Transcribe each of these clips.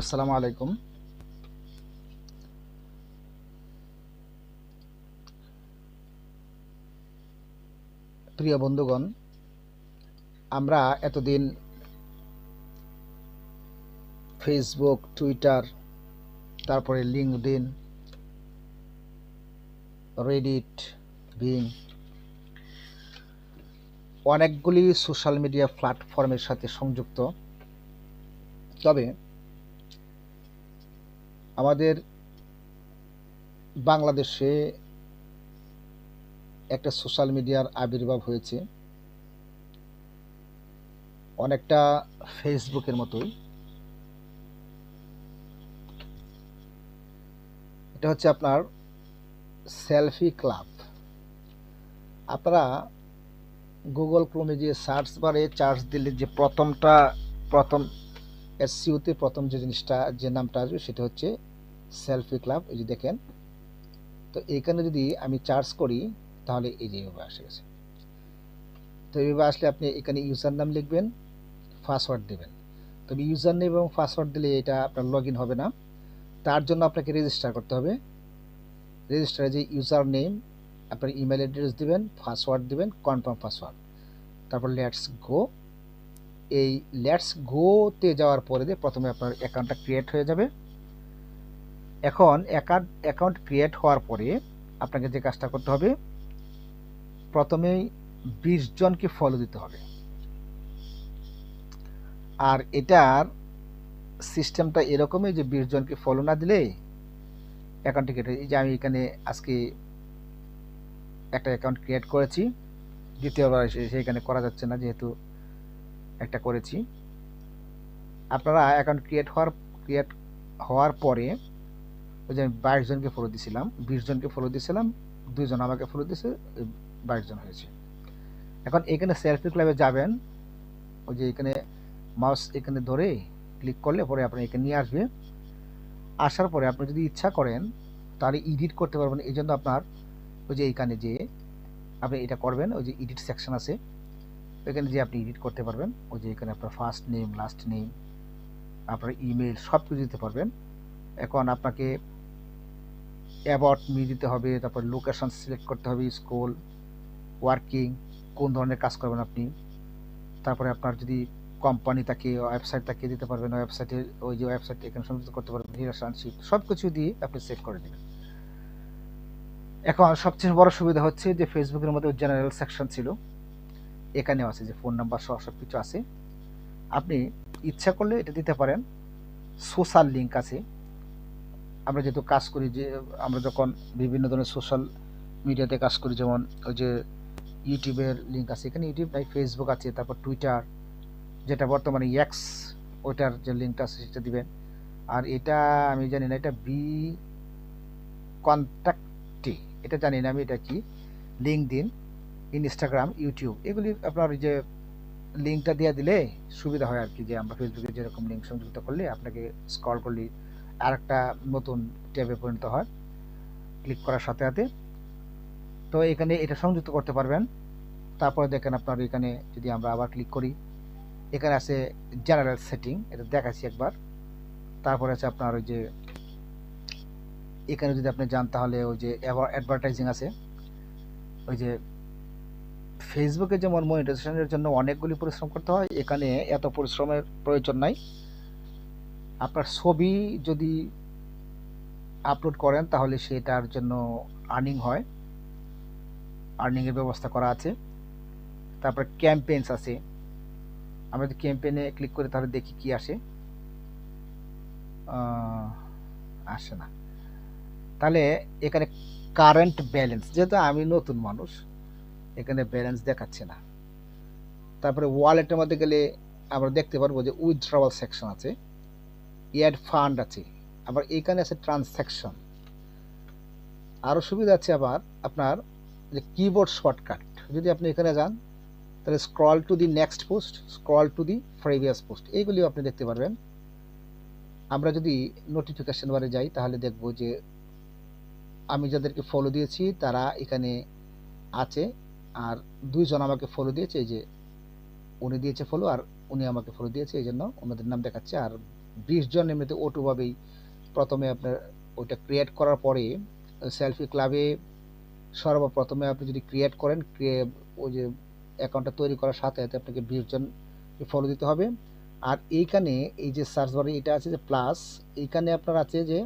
আসসালামু আলাইকুম। প্রিয় বন্ধুগণ, আমরা এতদিন ফেসবুক টুইটার তারপরে লিঙ্কডিন রেডিট বিং অনেকগুলি সোশ্যাল মিডিয়া প্ল্যাটফর্মের সাথে সংযুক্ত। তবে আমাদের বাংলাদেশে একটা সোশ্যাল মিডিয়ার আবির্ভাব হয়েছে। অনেকটা ফেসবুকের মতোই। এটা হচ্ছে আপনার সেলফি ক্লাব আপনারা গুগল ক্রোমে যে সার্চ বারে চার্জ দিলে যে প্রথমটা, প্রথম এসসিউতে প্রথম যে জিনিসটা, যে নামটা আসবে সেটা হচ্ছে সেলফি ক্লাব এই যে দেখেন। তো এইখানে যদি আমি চার্জ করি, তাহলে এই যে এইভাবে আসে গেছে। তো এইভাবে আসলে আপনি এখানে ইউজার নাম লিখবেন পাসওয়ার্ড দেবেন। তবে ইউজার নেম এবং পাসওয়ার্ড দিলে এটা আপনার লগ হবে না। তার জন্য আপনাকে রেজিস্টার করতে হবে। রেজিস্টারে যে ইউজার নেম আপনার ইমেল অ্যাড্রেস দেবেন পাসওয়ার্ড দেবেন কনফার্ম পাসওয়ার্ড তারপর লেটস গো এই লেটস গোতে যাওয়ার পরে প্রথমে আপনার অ্যাকাউন্টটা ক্রিয়েট হয়ে যাবে। এখন অ্যাকাউন্ট অ্যাকাউন্ট ক্রিয়েট হওয়ার পরে আপনাকে যে কাজটা করতে হবে, প্রথমেই বিশ জনকে ফলো দিতে হবে। আর এটার সিস্টেমটা এরকমই যে বিশ জনকে ফলো না দিলে অ্যাকাউন্ট কেটে এই যে আমি এখানে আজকে একটা অ্যাকাউন্ট ক্রিয়েট করেছি, দ্বিতীয়বার সেইখানে করা যাচ্ছে না, যেহেতু একটা করেছি। আপনারা অ্যাকাউন্ট ক্রিয়েট হওয়ার ক্রিয়েট হওয়ার পরে ওই যে আমি বাইশ জনকে ফলো দিয়েছিলাম বিশ জনকে ফলো দিয়েছিলাম দুইজন আমাকে ফলো দিয়েছে বাইশ জন হয়েছে। এখন এখানে সেলফি ক্লাবে যাবেন, ওই যে এখানে মাউস এখানে ধরে ক্লিক করলে পরে আপনি এখানে নিয়ে আসবে। আসার পরে আপনি যদি ইচ্ছা করেন, তাহলে এডিট করতে পারবেন। এই জন্য আপনার ওই যে এইখানে যে আপনি এটা করবেন, ওই যে এডিট সেকশন আছে। এখানে যে আপনি এডিট করতে পারবেন, ওই যে এখানে আপনার ফার্স্ট নেম লাস্ট নেম আপনার ইমেল সব কিছু দিতে পারবেন। এখন আপনাকে অ্যাবাউট মি দিতে হবে, তারপর লোকেশন সিলেক্ট করতে হবে স্কুল ওয়ার্কিং কোন ধরনের কাজ করবেন আপনি। তারপরে আপনার যদি কোম্পানি তাকে ওয়েবসাইট তাকে দিতে পারবেন ওয়েবসাইটে ওই যে ওয়েবসাইট এখানে সংযুক্ত করতে পারবেন রিলেশনশিপ সব কিছু দিয়ে আপনি সেভ করে দেবেন। এখন সবচেয়ে বড় সুবিধা হচ্ছে যে ফেসবুকের মধ্যে জেনারেল সেকশন ছিল। এখানেও আছে যে ফোন নাম্বার সহ সব কিছু আছে। আপনি ইচ্ছা করলে এটা দিতে পারেন। সোশ্যাল লিঙ্ক আছে। আমরা যেহেতু কাজ করি যে, আমরা যখন বিভিন্ন ধরনের সোশ্যাল মিডিয়াতে কাজ করি, যেমন ওই যে ইউটিউবের লিঙ্ক আছে। এখানে ইউটিউব নাই ফেসবুক আছে, তারপর টুইটার যেটা বর্তমানে এক্স ওইটার যে লিঙ্কটা আছে, সেটা দিবেন। আর এটা আমি জানি না, এটা বি কন্ট্যাক্টি এটা জানি না আমি এটা কি। লিঙ্ক দিন। ইনস্টাগ্রাম ইউটিউব এগুলি আপনার যে লিঙ্কটা দিয়ে দিলে সুবিধা হয় আর কি যে আমরা ফেসবুকে যেরকম লিঙ্ক সংযুক্ত করলে আপনাকে স্কল করলে আর একটা নতুন ট্যাবে পরিণত হয়। ক্লিক করার সাথে সাথে। তো এখানে এটা সংযুক্ত করতে পারবেন। তারপরে দেখেন আপনার এখানে যদি আমরা আবার ক্লিক করি, এখানে আছে জেনারেল সেটিং এটা দেখাচ্ছি একবার। তারপরে আছে আপনার ওই যে এখানে যদি আপনি যান তাহলে ওই যে অ্যাডভার্টাইজিং আছে। ওই যে ফেসবুকে যেমন মনিটাইজেশনের জন্য অনেকগুলি পরিশ্রম করতে হয়, এখানে এত পরিশ্রমের প্রয়োজন নাই। আপনার ছবি যদি আপলোড করেন, তাহলে সেটার জন্য আর্নিং হয়। আর্নিংয়ের ব্যবস্থা করা আছে। তারপর ক্যাম্পেইনস আছে। আমরা যদি ক্যাম্পেইনে ক্লিক করি, তাহলে দেখি কি আসে। আসে না। তাহলে এখানে কারেন্ট ব্যালেন্স যেহেতু আমি নতুন মানুষ এখানে ব্যালেন্স দেখাচ্ছে না। তারপরে ওয়ালেটের মধ্যে গেলে আমরা দেখতে পারব যে উইথড্রওয়াল সেকশন আছে ইয়াড ফান্ড আছে, আবার এখানে আছে ট্রানস্যাকশন আরও সুবিধা আছে আবার আপনার যে কিবোর্ড শর্টকাট যদি আপনি এখানে যান, তাহলে scroll to the next post scroll to the previous post এইগুলিও আপনি দেখতে পারবেন। আমরা যদি নোটিফিকেশন বারে যাই, তাহলে দেখব যে আমি যাদেরকে ফলো দিয়েছি, তারা এখানে আছে। আর দুইজন আমাকে ফলো দিয়েছে, এই যে উনি দিয়েছে ফলো আর উনি আমাকে ফলো দিয়েছে, এই জন্য ওনাদের নাম দেখাচ্ছে। আর বিশ জন এমনিতে অটোভাবেই প্রথমে আপনার ওইটা ক্রিয়েট করার পরে সেলফি ক্লাবে সর্বপ্রথমে আপনি যদি ক্রিয়েট করেন ওই যে অ্যাকাউন্টটা তৈরি করার সাথে সাথে আপনাকে বিশ জন ফলো দিতে হবে। আর এইখানে এই যে সার্চ বারে এটা আছে যে প্লাস এইখানে আপনার আছে যে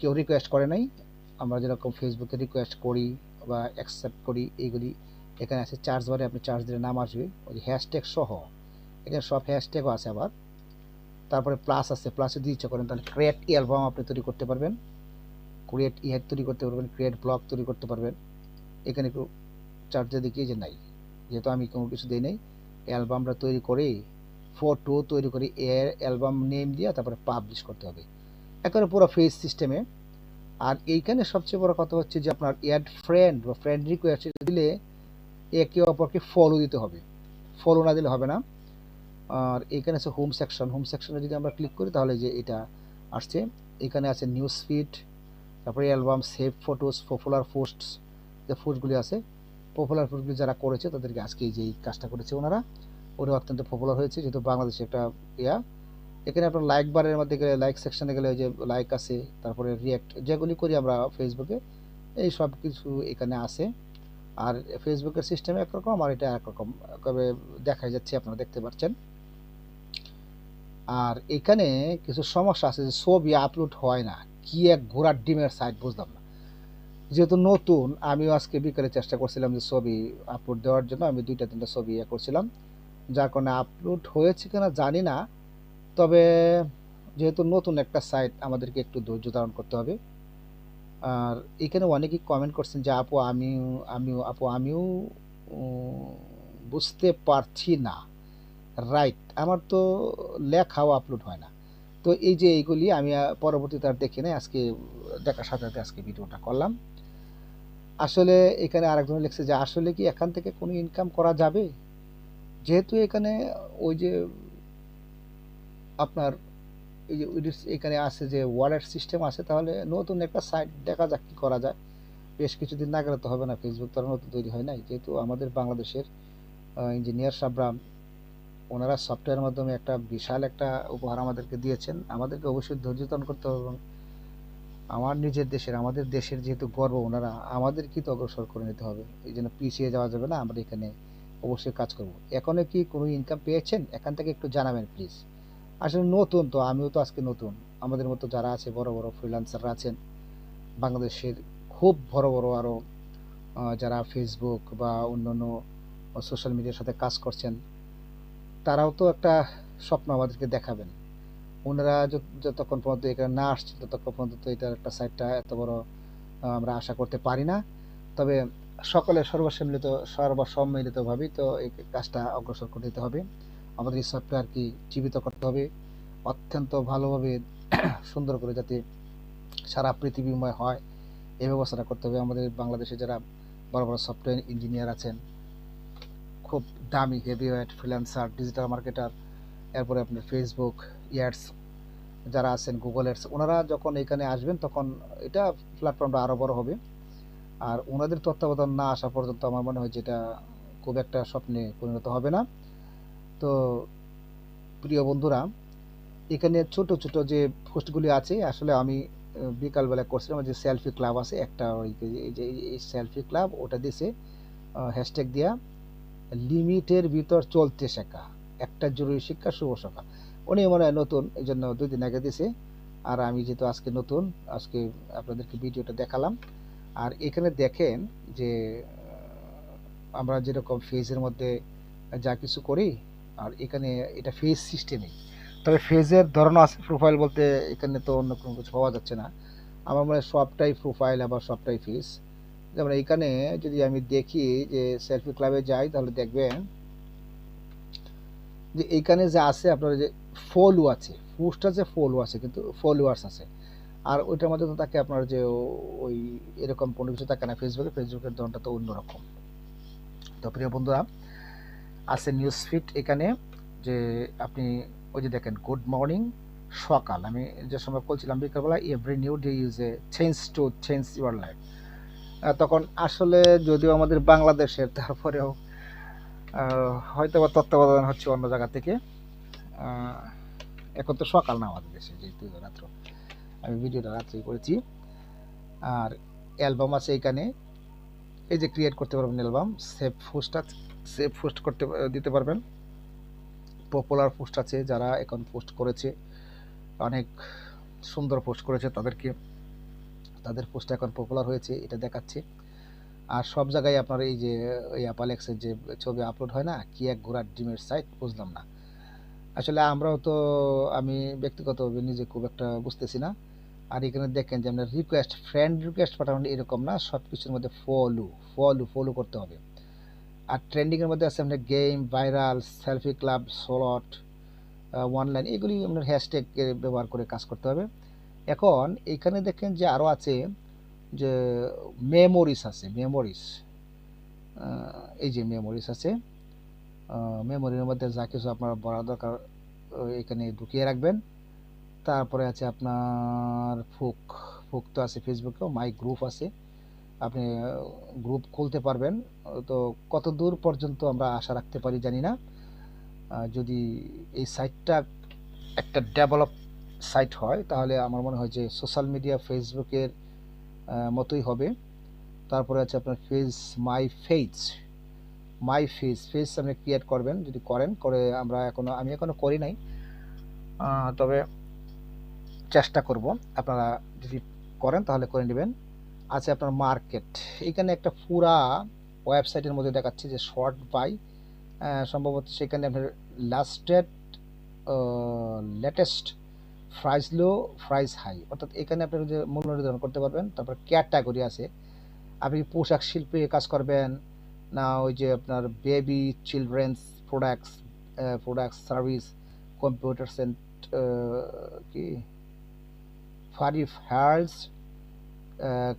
কেউ রিকোয়েস্ট করে নাই। আমরা যেরকম ফেসবুকে রিকোয়েস্ট করি বা অ্যাকসেপ্ট করি, এইগুলি এখানে আছে চার্জ বারে আপনি চার্জ দিলে নাম আসবে, ওই হ্যাশট্যাগ সহ। এখানে সব হ্যাশট্যাগও আছে আবার। তারপরে প্লাস আছে প্লাসে যদি ইচ্ছা করেন, তাহলে ক্রিয়েট অ্যালবাম আপনি তৈরি করতে পারবেন। ক্রিয়েট ইহেড তৈরি করতে পারবেন ক্রিয়েট ব্লগ তৈরি করতে পারবেন। এখানে একটু চার্জে দেখিয়ে যে নাই। যেহেতু আমি কোনো কিছু দিই নাই অ্যালবামটা তৈরি করে ফটো তৈরি করে এর অ্যালবাম নেম দিয়ে তারপরে পাবলিশ করতে হবে। একেবারে পুরো ফেস সিস্টেমে আর এইখানে সবচেয়ে বড় কথা হচ্ছে যে আপনার অ্যাড ফ্রেন্ড বা ফ্রেন্ড রিকোয়েস্ট দিলে একে অপরকে ফলো দিতে হবে। ফলো না দিলে হবে না। আর এখানে আছে হোম সেকশন হোম সেকশনে যদি আমরা ক্লিক করি তাহলে যে এটা আসছে। এখানে আছে নিউজ ফিড তারপরে album save photos popular posts যে পোস্টগুলি আছে পপুলার পোস্টগুলি যারা করেছে তাদেরকে আজকে যে কাজটা করেছে ওনারা। ওরা অত্যন্ত পপুলার হয়েছে। যেহেতু বাংলাদেশে একটা ইয়া এখানে আপনার লাইক বারের মধ্যে গেলে লাইক সেকশানে গেলে ওই যে লাইক আছে, তারপরে রিয়াক্ট যেগুলি করি আমরা ফেসবুকে এই সব কিছু এখানে আছে। আর ফেসবুকের সিস্টেমে একরকম আর এটা একরকম তবে দেখা যাচ্ছে, আপনারা দেখতে পাচ্ছেন। আর এখানে কিছু সমস্যা আছে যে ছবি আপলোড হয় না। কি এক ঘোড়ার ডিমের সাইট বুঝলাম না। যেহেতু নতুন, আমিও আজকে বিকালে চেষ্টা করছিলাম যে ছবি আপলোড দেওয়ার জন্য, আমি দুইটা তিনটা ছবি ইয়ে করছিলাম। যার কারণে আপলোড হয়েছে কিনা জানি না। তবে যেহেতু নতুন একটা সাইট আমাদেরকে একটু ধৈর্য ধারণ করতে হবে। আর এখানে অনেকেই কমেন্ট করছেন যে, আপু, আমিও আমিও, আপু, আমিও বুঝতে পারছি না। রাইট আমার তো লেখাও আপলোড হয় না। তো এই যে এইগুলি আমি পরবর্তীতে আর দেখি নাই। আজকে দেখার সাথে সাথে আজকে ভিডিওটা করলাম। আসলে এখানে আরেকজন লিখছে যে, আসলে কি এখান থেকে কোনো ইনকাম করা যাবে? যেহেতু এখানে ওই যে আপনার এই যে এখানে আছে যে ওয়ালেট সিস্টেম আছে, তাহলে নতুন একটা সাইট দেখা যাক কি করা যায়। বেশ কিছুদিন না গেলে তো হবে না ফেসবুক তো নতুন তৈরি হয় নাই। যেহেতু আমাদের বাংলাদেশের ইঞ্জিনিয়ার সাবরা ওনারা সফটওয়্যারের মাধ্যমে একটা বিশাল একটা উপহার আমাদেরকে দিয়েছেন। আমাদেরকে অবশ্যই ধৈর্য ধারণ করতে হবে এবং আমার নিজের দেশের, আমাদের দেশের যেহেতু গর্ব, ওনারা আমাদেরকে তো অগ্রসর করে নিতে হবে। এই জন্য পিছিয়ে যাওয়া যাবে না, আমরা এখানে অবশ্যই কাজ করব। এখনও কি কোনো ইনকাম পেয়েছেন? এখান থেকে একটু জানাবেন প্লিজ আসলে নতুন তো, আমিও তো আজকে নতুন। আমাদের মতো যারা আছে, বড় বড় ফ্রিল্যান্সাররা আছেন, বাংলাদেশের খুব বড় বড় আরও যারা ফেসবুক বা অন্যান্য সোশ্যাল মিডিয়ার সাথে কাজ করছেন, তারাও তো একটা স্বপ্ন আমাদেরকে দেখাবেন। ওনারা যত- যতক্ষণ পর্যন্ত এখানে না আসছে ততক্ষণ পর্যন্ত এটার একটা সাইটটা এত বড় আমরা আশা করতে পারি না। তবে সকলের সর্বসম্মিলিত, সর্বসম্মিলিতভাবেই তো এই কাজটা অগ্রসর করে দিতে হবে। আমাদের এই সফটওয়্যারকে জীবিত করতে হবে, অত্যন্ত ভালোভাবে সুন্দর করে যাতে সারা পৃথিবীময় হয়। এই ব্যবস্থাটা করতে হবে। আমাদের বাংলাদেশে যারা বড় বড় সফটওয়্যার ইঞ্জিনিয়ার আছেন, খুব দামি হেভিওয়েট ফ্রিল্যান্সার ডিজিটাল মার্কেটার এরপরে আপনার ফেসবুক ইয়ার্স যারা আছেন গুগল এডস ওনারা যখন এখানে আসবেন তখন এটা প্ল্যাটফর্মটা আরও বড় হবে। আর ওনাদের তত্ত্বাবধান না আসা পর্যন্ত আমার মনে হয় যেটা খুব একটা স্বপ্নে পরিণত হবে না। তো প্রিয় বন্ধুরা, এখানে ছোট ছোট যে পোস্টগুলি আছে, আসলে আমি বিকালবেলা করছিলাম, যে সেলফি ক্লাব আছে, একটা ওই যে- এই সেলফি ক্লাব, ওটা দিয়েছে হ্যাশট্যাগ দিয়া, লিমিটের ভিতর চলতে শেখা, একটা জরুরি শিক্ষা, শুভ সকাল। উনি মনে হয় নতুন, এই জন্য দুই দিন আগে দিছে আর আমি যেহেতু আজকে নতুন, আজকে আপনাদেরকে ভিডিওটা দেখালাম, আর এখানে দেখেন যে আমরা যেরকম ফেজের মধ্যে যা কিছু করি আর এখানে এটা ফেজ সিস্টেমে তবে ফেজের ধরন আছে প্রোফাইল বলতে এখানে তো অন্য কোনো কিছু পাওয়া যাচ্ছে না। আমার মনে হয় সবটাই প্রোফাইল আবার সবটাই ফেজ যেমন এইখানে যদি আমি দেখি যে সেলফি ক্লাবে যাই, তাহলে দেখবেন যে এইখানে যে আছে আপনার যে ফলো আছে পোস্ট আছে ফলো আছে, কিন্তু ফলোয়ার্স আছে। আর ওইটার মধ্যে তো থাকে আপনার যে ওই এরকম কোনো কিছু থাকে না। ফেসবুকে ফেসবুকের ধরনটা তো অন্যরকম। তো প্রিয় বন্ধুরা আছে নিউজ ফিট এখানে যে আপনি ওই যে দেখেন গুড মর্নিং সকাল। আমি যে সময় বলছিলাম বিকালবেলা every new day use a change to change your life তখন আসলে যদিও আমাদের বাংলাদেশের, তারপরেও হয়তো বা তত্ত্বাবধান হচ্ছে অন্য জায়গা থেকে। এখন তো সকাল না আমাদের দেশে, যেহেতু রাত্র। আমি ভিডিওটা রাত্রে করেছি। আর অ্যালবাম আছে এখানে। এই যে ক্রিয়েট করতে পারবেন album save post save post করতে, দিতে পারবেন। পপুলার পোস্ট আছে, যারা এখন পোস্ট করেছে, অনেক সুন্দর পোস্ট করেছে তাদেরকে। তাদের পোস্ট এখন পপুলার হয়েছে, এটা দেখাচ্ছে। আর সব জায়গায় আপনার এই যে, এই অ্যাপালেক্সের যে ছবি আপলোড হয় না, কি এক ঘোড়ার ডিমের সাইট বুঝলাম না। আসলে আমরাও তো, আমি ব্যক্তিগতভাবে নিজে খুব একটা বুঝতেছি না। আর এখানে দেখেন যে, আপনার রিকোয়েস্ট ফ্রেন্ড রিকোয়েস্ট পাঠানো এরকম না সব কিছুর মধ্যে ফলো ফলো ফলো করতে হবে। আর ট্রেন্ডিংয়ের মধ্যে আছে আপনার গেম ভাইরাল সেলফি ক্লাব সোলট অনলাইন এগুলি আপনার হ্যাশট্যাগ ব্যবহার করে কাজ করতে হবে। এখন এখানে দেখেন যে আরও আছে যে মেমোরিস আছে মেমোরিস এই যে মেমোরিস আছে মেমোরির মধ্যে যা কিছু আপনার বলা দরকার এখানে ঢুকিয়ে রাখবেন। তারপরে আছে আপনার ফুক ফুক তো আছে ফেসবুকেও মাই গ্রুপ আছে। আপনি গ্রুপ খুলতে পারবেন। তো কত দূর পর্যন্ত আমরা আশা রাখতে পারি জানি না। যদি এই সাইটটা একটা ডেভেলপ সাইট হয়, তাহলে আমার মনে হয় যে সোশ্যাল মিডিয়া ফেসবুকের মতোই হবে। তারপরে আছে আপনার face my face my face face আপনি ক্রিয়েট করবেন, যদি করেন, করে আমরা এখনও, আমি এখনও করি নাই। তবে চেষ্টা করব। আপনারা যদি করেন, তাহলে করে নেবেন। আছে আপনার মার্কেট। এখানে একটা পুরা ওয়েবসাইটের মধ্যে দেখাচ্ছে যে শর্ট বাই সম্ভবত সেখানে আপনার lasted latest, price low, price high. অর্থাৎ এখানে আপনি যে মূল্য নির্ধারণ করতে পারবেন, তারপর ক্যাটাগরি আছে। আপনি পোশাক শিল্পে কাজ করবেন, না ওই যে আপনার baby, children's products products, service, computer Saint কি? ফারিফ here's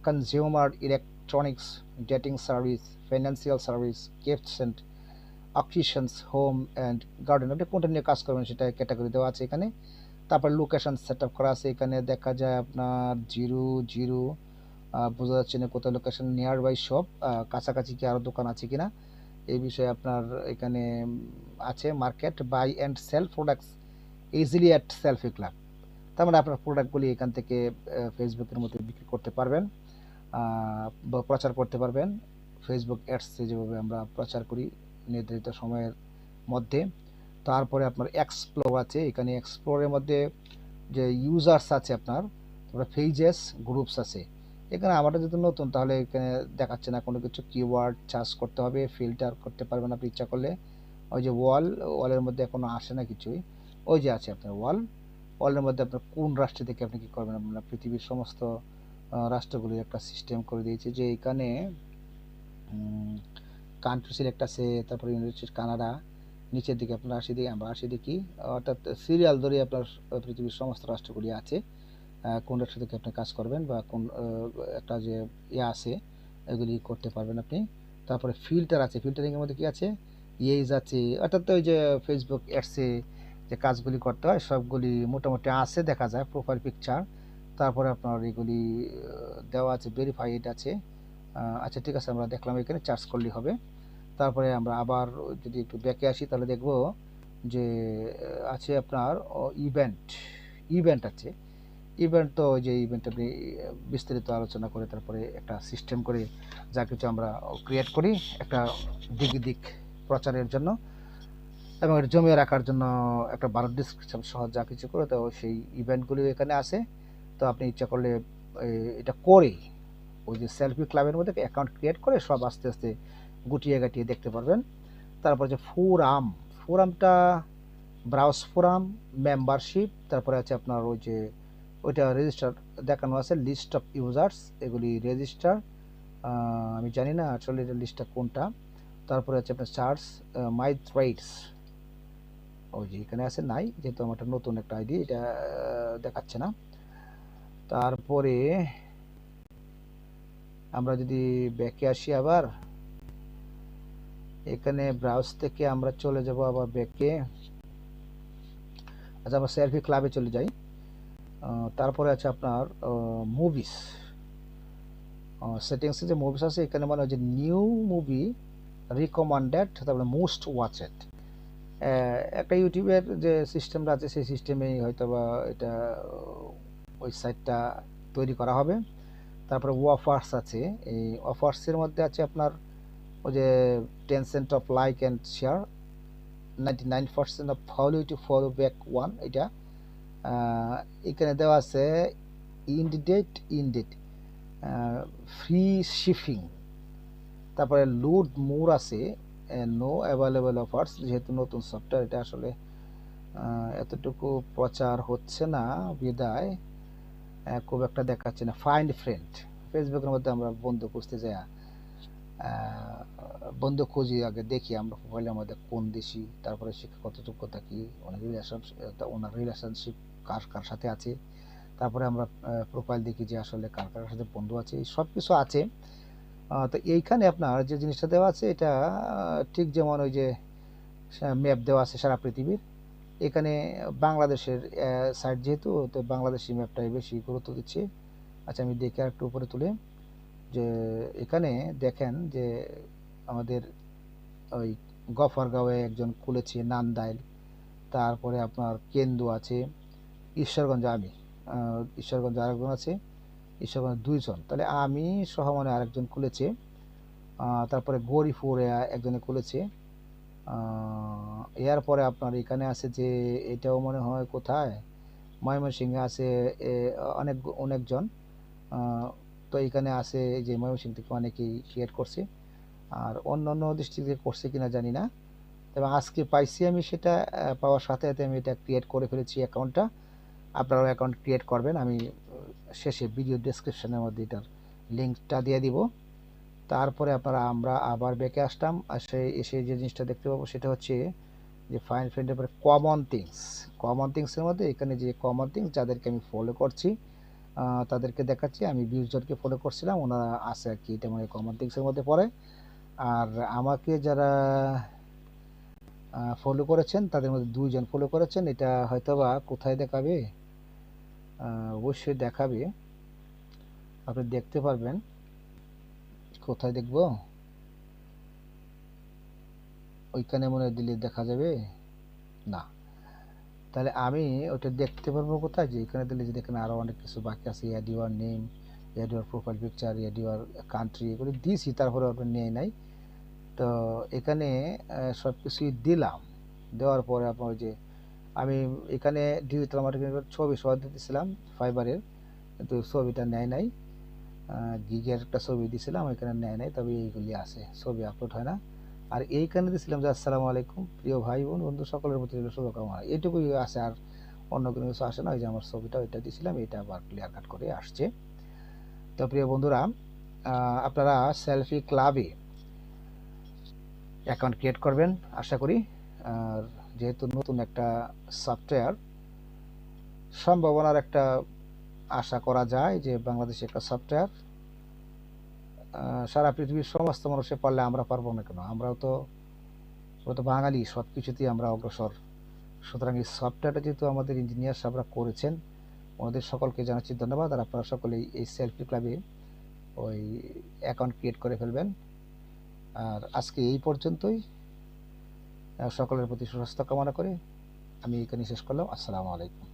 consumer electronics dating service financial service gifts and occasions home and garden আপনি কোনটা নিয়ে কাজ করবেন সেটা ক্যাটাগরি দেওয়া আছে এখানে। তারপর লোকেশন সেট আপ করা আছে এখানে, দেখা যায় আপনার জিরো জিরো বোঝা যাচ্ছে না কোথাও লোকেশন নিয়ার বাই শপ কাছাকাছি কি আরও দোকান আছে কিনা। এই বিষয়ে আপনার এখানে আছে market buy and sell products easily at selfie club তার মানে আপনার প্রোডাক্টগুলি এখান থেকে ফেসবুকের মধ্যে বিক্রি করতে পারবেন বা প্রচার করতে পারবেন। ফেসবুক অ্যাডসে যেভাবে আমরা প্রচার করি নির্ধারিত সময়ের মধ্যে। তারপরে আপনার এক্সপ্লোর আছে। এখানে এক্সপ্লোরের মধ্যে যে ইউজার্স আছে আপনার, তারপরে পেজেস গ্রুপস আছে। এখানে আমারটা যদি নতুন, তাহলে এখানে দেখাচ্ছে না কোনো কিছু। কিওয়ার্ড চার্জ করতে হবে ফিল্টার করতে পারবেন আপনি ইচ্ছা করলে। ওই যে ওয়াল ওয়ালের মধ্যে এখনও আসে না কিছুই। ওই যে আছে আপনার ওয়াল ওয়ালের মধ্যে আপনার কোন রাষ্ট্র থেকে আপনি কি করবেন? আপনার পৃথিবীর সমস্ত রাষ্ট্রগুলির একটা সিস্টেম করে দিয়েছে যে এখানে কান্ট্রি সিলেক্ট আছে, তারপরে ইউনাইটেড স্টেট কানাডা নিচের দিকে আপনার আসি দিকে আমরা আসি দেখি, অর্থাৎ সিরিয়াল ধরে আপনার পৃথিবীর সমস্ত রাষ্ট্রগুলি আছে। কোন রাষ্ট্র থেকে আপনি কাজ করবেন বা কোন একটা যে ইয়ে আছে, এগুলি করতে পারবেন আপনি। তারপরে ফিল্টার আছে ফিল্টারিংয়ের মধ্যে কি আছে? ইয়েজ আছে, অর্থাৎ ওই যে ফেসবুক অ্যাডসে যে কাজগুলি করতে হয়, সবগুলি মোটামুটি আছে দেখা যায় প্রোফাইল পিকচার তারপরে আপনার এগুলি দেওয়া আছে ভেরিফাইড আছে। আচ্ছা ঠিক আছে, আমরা দেখলাম এখানে চার্জ করলেই হবে। তারপরে আমরা আবার যদি একটু ব্যাকে আসি, তাহলে দেখব যে আছে আপনার ইভেন্ট ইভেন্ট আছে। ইভেন্ট তো যে ইভেন্ট আপনি বিস্তারিত আলোচনা করে তারপরে একটা সিস্টেম করে যা কিছু আমরা ক্রিয়েট করি, একটা দিক দিক প্রচারের জন্য। এবং এটা জমিয়ে রাখার জন্য একটা ভালো ডিসক্রিপশন সহ যা কিছু করে, তো সেই ইভেন্টগুলি এখানে আছে। তো আপনি ইচ্ছা করলে এটা করে ওই যে সেলফি ক্লাবের মধ্যে অ্যাকাউন্ট ক্রিয়েট করে সব আস্তে আস্তে গুটিয়ে গাটিয়ে দেখতে পারবেন। তারপর যে ফোরাম ফোরামটা ব্রাউজ ফোরাম মেম্বারশিপ তারপরে আছে আপনার ওই যে, ওইটা রেজিস্টার দেখানো আছে লিস্ট অফ ইউজার্স এগুলি রেজিস্টার আমি জানি না আসলে এটা লিস্টটা কোনটা। তারপরে আছে আপনার চার্জ মাই থ্রেডস ওই যে এখানে আছে নাই, যেহেতু আমার একটা নতুন একটা আইডি, এটা দেখাচ্ছে না। তারপরে আমরা যদি ব্যাকে আসি আবার, এখানে ব্রাউজ থেকে আমরা চলে যাব আবার ব্যাকে আচ্ছা আমরা সেলফি ক্লাবে চলে যাই। তারপরে আছে আপনার মুভিস সেটিংসে যে মুভিস আছে, এখানে মানে যে নিউ মুভি রিকমান্ডেড তারপরে মোস্ট ওয়াচেড একটা ইউটিউবের যে সিস্টেমটা আছে, সেই সিস্টেমেই হয়তো বা এটা ওই সাইটটা তৈরি করা হবে। তারপরে অফার্স আছে। এই অফার্সের মধ্যে আছে আপনার ওই যে ten cent off like and share ninety nine percent off follow to follow back one এটা এখানে দেওয়া আছে ইনডেট ইনডেট ফ্রি শিপিং তারপরে লুড মোর আছে নো অ্যাভেলেবল অফার্স যেহেতু নতুন সফটওয়্যার এটা আসলে এতটুকু প্রচার হচ্ছে না, বিদায়। খুব একটা দেখাচ্ছে না। ফাইন্ড ফ্রেন্ড ফেসবুকের মধ্যে আমরা বন্ধু খুঁজতে যাই বন্ধু খুঁজি, আগে দেখি আমরা প্রোফাইলের মধ্যে কোন দেশি, তারপরে শিক্ষাগত যোগ্যতা কি ওনার রিলেশন ওনার রিলেশনশিপ কার কার সাথে আছে, তারপরে আমরা প্রোফাইল দেখি যে আসলে কার কার সাথে বন্ধু আছে সব কিছু আছে। তো এইখানে আপনার যে জিনিসটা দেওয়া আছে, এটা ঠিক যেমন ওই যে ম্যাপ দেওয়া আছে সারা পৃথিবীর, এখানে বাংলাদেশের সাইড যেহেতু, তো বাংলাদেশি ম্যাপটাই বেশি গুরুত্ব দিচ্ছে। আচ্ছা আমি দেখে আর একটু উপরে তুলে, যে এখানে দেখেন যে আমাদের ওই গফরগাঁওয়ে একজন খুলেছে নান্দাইল, তারপরে আপনার কেন্দু আছে, ঈশ্বরগঞ্জ আমি ঈশ্বরগঞ্জ আরেকজন আছে ঈশ্বরগঞ্জ দুইজন। তাহলে আমি সহ মানে আরেকজন খুলেছে। তারপরে গরিপুরে একজনে খুলেছে। এর পরে আপনার এখানে আছে যে, এটাও মনে হয় কোথায়? ময়মনসিংহে আছে অনেক, অনেকজন। তো এখানে আছে যে ময়মনসিংহ থেকে অনেকেই ক্রিয়েট করছে। আর অন্য অন্য ডিস্ট্রিক্টে করছে কিনা জানি না। তবে আজকে পাইছি আমি সেটা পাওয়ার সাথে সাথে আমি এটা ক্রিয়েট করে ফেলেছি অ্যাকাউন্টটা আপনারাও অ্যাকাউন্ট ক্রিয়েট করবেন, আমি শেষে ভিডিও ডেসক্রিপশনের মধ্যে এটার লিঙ্কটা দিয়ে দিব। তারপরে আপনারা, আমরা আবার ব্যাকে আসলাম আসে এসে যে জিনিসটা দেখতে পাবো সেটা হচ্ছে যে ফাইন ফ্রেন্ডের পরে কমন থিংস কমন থিংসের মধ্যে এখানে যে কমন থিংস যাদেরকে আমি ফলো করছি তাদেরকে দেখাচ্ছি। আমি বিশ জনকে ফলো করছিলাম, ওনারা আছে আর কি, এটা মানে কমন থিংসের মধ্যে পড়ে। আর আমাকে যারা ফলো করেছেন, তাদের মধ্যে দুইজন ফলো করেছেন, এটা হয়তোবা কোথায় দেখাবে? অবশ্যই দেখাবে। আপনি দেখতে পারবেন। কোথায় দেখব? ওইখানে মনে দিলে দেখা যাবে? না। তাহলে আমি ওটা দেখতে পারব কোথায়? যে এখানে দিলে যে দেখেন আরও অনেক কিছু বাকি আছে। Add your name add your profile picture add your country এগুলো দিয়েছি, তারপরে ওটা নিয়ে নাই। তো এখানে সব কিছুই দিলাম। দেওয়ার পরে আপনার যে আমি এখানে ডিজিটাল মার্কেটিং ছবি সহ দিতেছিলাম ফাইবারের কিন্তু ছবিটা নেয় নাই। গিগের একটা ছবি দিছিলাম এখানে নেয় নাই, তবে এইগুলি আছে, ছবি আপলোড হয় না। আর এইখানে দিছিলাম যে, আসসালামু আলাইকুম, প্রিয় ভাই বোন, বন্ধু, সকলের প্রতি শুভকামনা। এইটুকুই আছে, আর অন্য কোনো কিছু আসে না, ওই যে আমার ছবিটা, ওইটা দিছিলাম, এটা আবার ক্লিয়ার কাট করে আসছে। তো প্রিয় বন্ধুরা আপনারা সেলফি ক্লাবে অ্যাকাউন্ট ক্রিয়েট করবেন, আশা করি। আর যেহেতু নতুন একটা সফটওয়্যার সম্ভাবনার একটা আশা করা যায় যে বাংলাদেশে একটা সফটওয়্যার সারা পৃথিবীর সমস্ত মানুষে পারলে আমরা পারব না কেন? আমরাও তো, আমরা তো বাঙালি সব কিছুতেই আমরা অগ্রসর। সুতরাং এই সফটওয়্যারটা যেহেতু আমাদের ইঞ্জিনিয়ার সাহেবরা করেছেন, ওনাদের সকলকে জানাচ্ছি ধন্যবাদ, আর আপনারা সকলেই এই সেলফি ক্লাবে ওই অ্যাকাউন্ট ক্রিয়েট করে ফেলবেন। আর আজকে এই পর্যন্তই। সকলের প্রতি সুস্বাস্থ্য কামনা করে আমি এখানে শেষ করলাম। আসসালামু আলাইকুম।